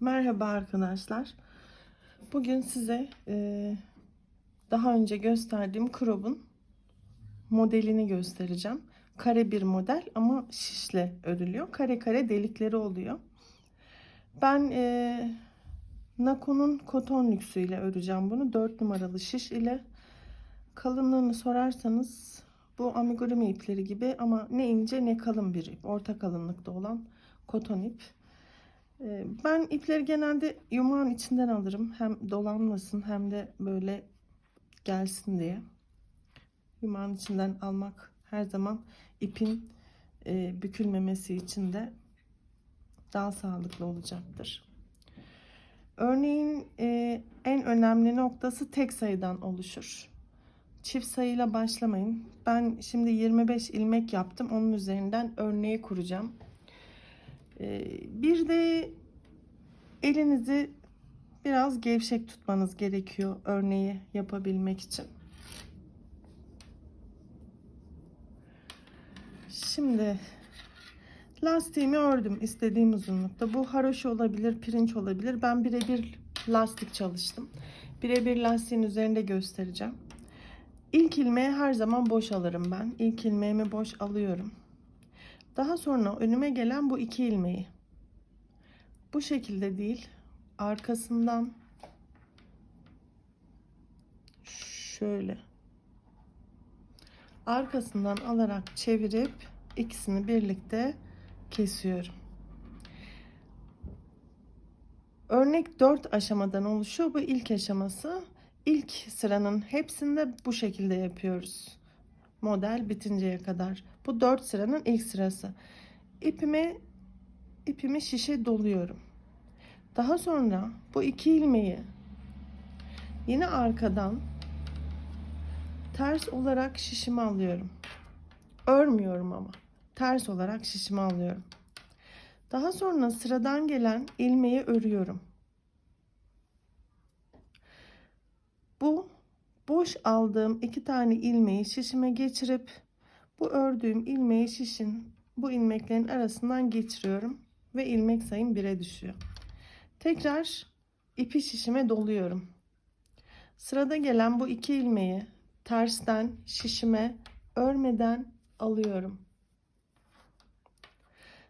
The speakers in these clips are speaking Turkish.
Merhaba arkadaşlar. Bugün size e, daha önce gösterdiğim crop'un modelini göstereceğim. Kare bir model ama şişle örülüyor. Kare kare delikleri oluyor. Ben e, Nako'nun koton lüksü ile öreceğim bunu. 4 numaralı şiş ile. Kalınlığını sorarsanız bu amigurumi ipleri gibi ama ne ince ne kalın bir ip. Orta kalınlıkta olan koton ip. Ee, Ben ipleri genelde yumağın içinden alırım. Hem dolanmasın hem de böyle gelsin diye. Yumağın içinden almak her zaman ipin e, bükülmemesi için de daha sağlıklı olacaktır. Örneğin e, en önemli noktası tek sayıdan oluşur. Çift sayıyla başlamayın. Ben şimdi 25 ilmek yaptım. Onun üzerinden örneği kuracağım. Ee, Bir de elinizi biraz gevşek tutmanız gerekiyor örneği yapabilmek için. Şimdi lastiğimi ördüm istediğim uzunlukta. Bu haroşa olabilir, pirinç olabilir. Ben birebir lastik çalıştım. Birebir lastiğin üzerinde göstereceğim. İlk ilmeği her zaman boş alırım ben. İlk ilmeğimi boş alıyorum. Daha sonra önüme gelen bu iki ilmeği bu şekilde değil arkasından şöyle arkasından alarak çevirip ikisini birlikte kesiyorum. Örnek 4 aşamadan oluşuyor. Bu ilk aşaması. İlk sıranın hepsinde bu şekilde yapıyoruz. Model bitinceye kadar. Bu 4 sıranın ilk sırası. İpimi ipimi şişe doluyorum. Daha sonra bu iki ilmeği yine arkadan ters olarak şişime alıyorum. Örmüyorum ama. Ters olarak şişime alıyorum. Daha sonra sıradan gelen ilmeği örüyorum. Bu boş aldığım iki tane ilmeği şişime geçirip bu ördüğüm ilmeği şişin bu ilmeklerin arasından geçiriyorum ve ilmek sayım 1'e düşüyor. Tekrar ipi şişime doluyorum. Sırada gelen bu iki ilmeği tersten şişime örmeden alıyorum.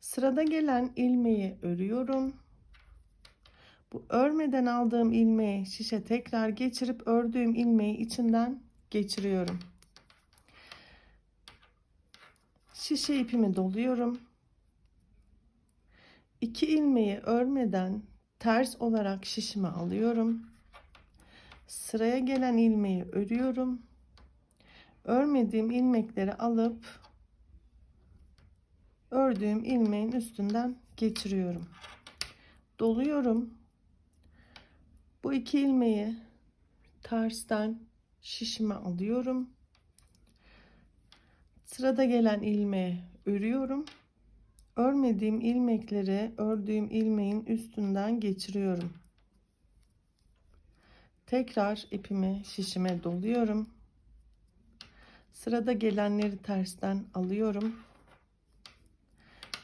Sırada gelen ilmeği örüyorum. Bu örmeden aldığım ilmeği şişe tekrar geçirip ördüğüm ilmeği içinden geçiriyorum. Şişe ipimi doluyorum. İki ilmeği örmeden ters olarak şişime alıyorum. Sıraya gelen ilmeği örüyorum. Örmediğim ilmekleri alıp ördüğüm ilmeğin üstünden geçiriyorum. Doluyorum. Bu iki ilmeği tersten şişime alıyorum. Sırada gelen ilmeği örüyorum. Örmediğim ilmekleri ördüğüm ilmeğin üstünden geçiriyorum. Tekrar ipimi şişime doluyorum. Sırada gelenleri tersten alıyorum.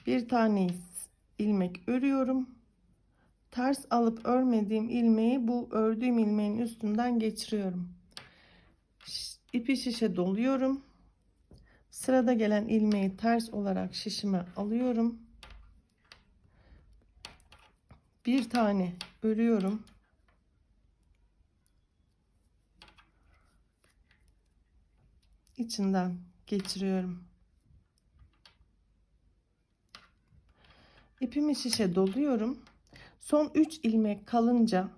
Bir tane ilmek örüyorum. Ters alıp örmediğim ilmeği bu ördüğüm ilmeğin üstünden geçiriyorum. İpi şişe doluyorum. Sırada gelen ilmeği ters olarak şişime alıyorum. Bir tane örüyorum. İçinden geçiriyorum. İpimi şişe doluyorum. Son 3 ilmek kalınca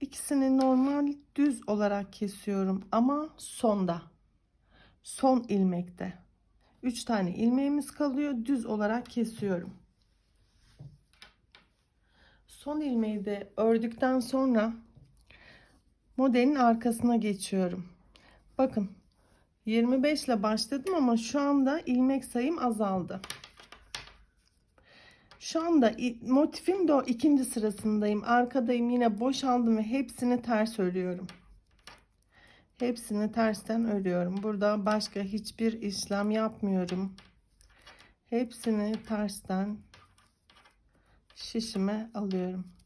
ikisini normal düz olarak kesiyorum ama sonda. Son ilmekte. 3 tane ilmeğimiz kalıyor düz olarak kesiyorum. Son ilmeği de ördükten sonra modelin arkasına geçiyorum. Bakın 25 ile başladım ama şu anda ilmek sayım azaldı şu anda motifim de o ikinci sırasındayım arkadayım yine boşaldım ve hepsini ters örüyorum Hepsini tersten örüyorum. Burada başka hiçbir işlem yapmıyorum. Hepsini tersten şişime alıyorum.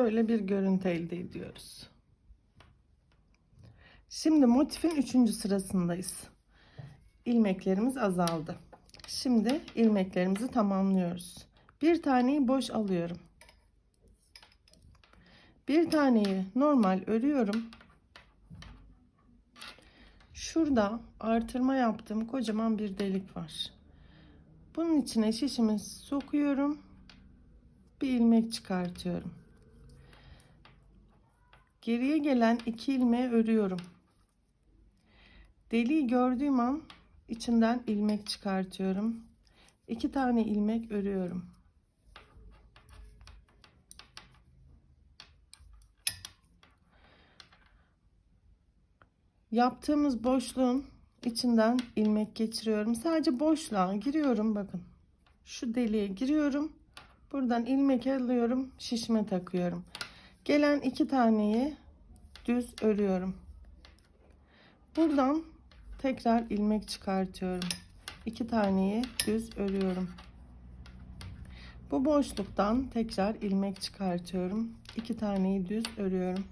Böyle bir görüntü elde ediyoruz. Şimdi motifin üçüncü sırasındayız. İlmeklerimiz azaldı. Şimdi ilmeklerimizi tamamlıyoruz. Bir taneyi boş alıyorum. Bir taneyi normal örüyorum. Şurada artırma yaptığım kocaman bir delik var. Bunun içine şişimi sokuyorum. Bir ilmek çıkartıyorum. Geriye gelen iki ilmeği örüyorum. Deliği gördüğüm an içinden ilmek çıkartıyorum. İki tane ilmek örüyorum. Yaptığımız boşluğun içinden ilmek geçiriyorum. Sadece boşluğa giriyorum bakın. Şu deliğe giriyorum. Buradan ilmek alıyorum, şişime takıyorum. Gelen iki taneyi düz örüyorum. Buradan tekrar ilmek çıkartıyorum. İki taneyi düz örüyorum. Bu boşluktan tekrar ilmek çıkartıyorum. İki taneyi düz örüyorum.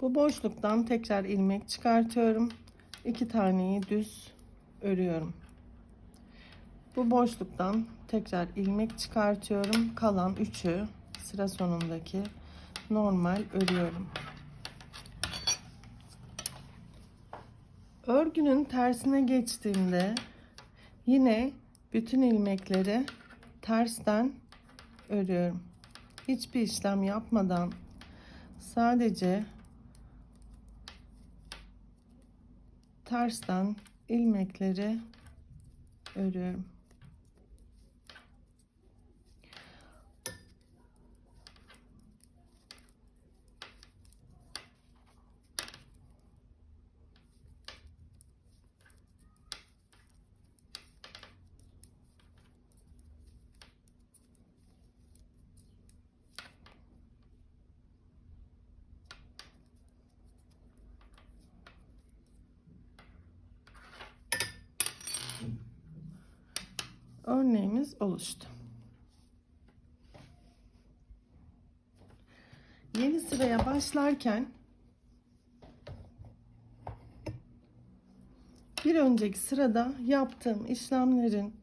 Bu boşluktan tekrar ilmek çıkartıyorum. İki taneyi düz örüyorum. Bu boşluktan tekrar ilmek çıkartıyorum. Kalan üçü sıra sonundaki normal örüyorum. Örgünün tersine geçtiğimde yine bütün ilmekleri tersten örüyorum. Hiçbir işlem yapmadan sadece tersten ilmekleri örüyorum. Örneğimiz oluştu. Yeni sıraya başlarken bir önceki sırada yaptığım işlemlerin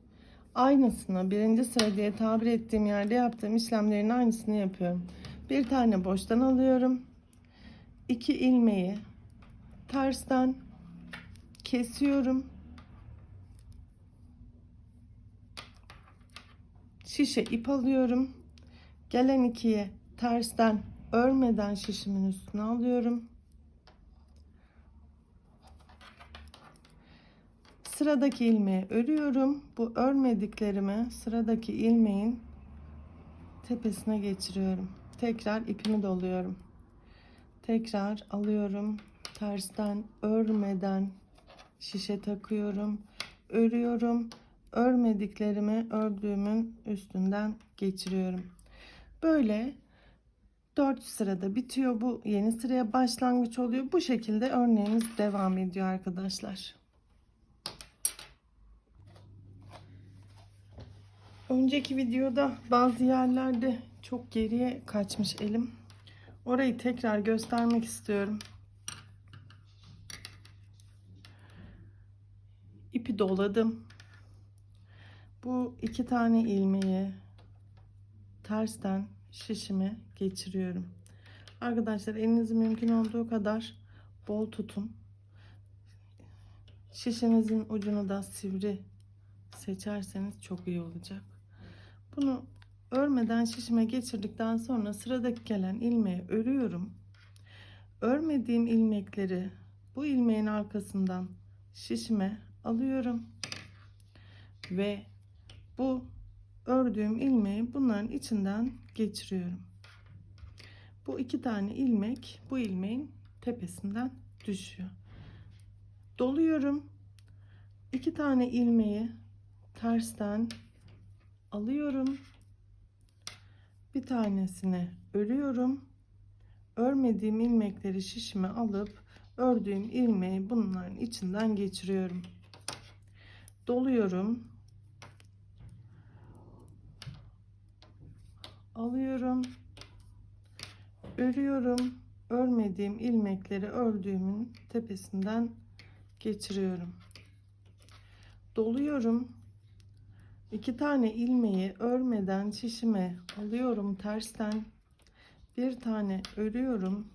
aynısını birinci sıra diye tabir ettiğim yerde yaptığım işlemlerin aynısını yapıyorum. Bir tane boştan alıyorum. iki ilmeği tersten kesiyorum. Şişe ip alıyorum. Gelen ikiye tersten örmeden şişimin üstüne alıyorum. Sıradaki ilmeği örüyorum. Bu örmediklerimi sıradaki ilmeğin tepesine geçiriyorum. Tekrar ipimi doluyorum. Tekrar alıyorum. Tersten örmeden şişe takıyorum. Örüyorum örmediklerimi ördüğümün üstünden geçiriyorum. Böyle 4 sırada bitiyor. Bu yeni sıraya başlangıç oluyor. Bu şekilde örneğimiz devam ediyor arkadaşlar. Önceki videoda bazı yerlerde çok geriye kaçmış elim. Orayı tekrar göstermek istiyorum. İpi doladım. Bu iki tane ilmeği tersten şişime geçiriyorum. Arkadaşlar elinizi mümkün olduğu kadar bol tutun. Şişinizin ucunu da sivri seçerseniz çok iyi olacak. Bunu örmeden şişime geçirdikten sonra sıradaki gelen ilmeği örüyorum. Örmediğim ilmekleri bu ilmeğin arkasından şişime alıyorum ve bu ördüğüm ilmeği bunların içinden geçiriyorum. Bu iki tane ilmek bu ilmeğin tepesinden düşüyor. Doluyorum. İki tane ilmeği tersten alıyorum. Bir tanesini örüyorum. Örmediğim ilmekleri şişime alıp ördüğüm ilmeği bunların içinden geçiriyorum. Doluyorum. Alıyorum. Örüyorum. Örmediğim ilmekleri ördüğümün tepesinden geçiriyorum. Doluyorum. İki tane ilmeği örmeden şişime alıyorum tersten. Bir tane örüyorum.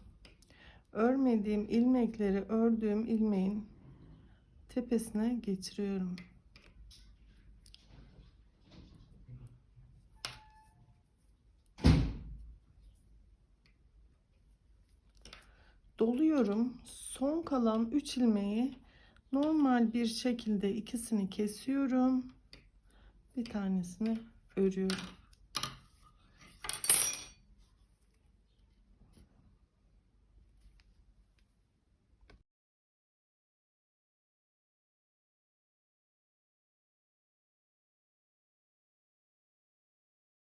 Örmediğim ilmekleri ördüğüm ilmeğin tepesine geçiriyorum. Doluyorum. Son kalan 3 ilmeği normal bir şekilde ikisini kesiyorum. Bir tanesini örüyorum.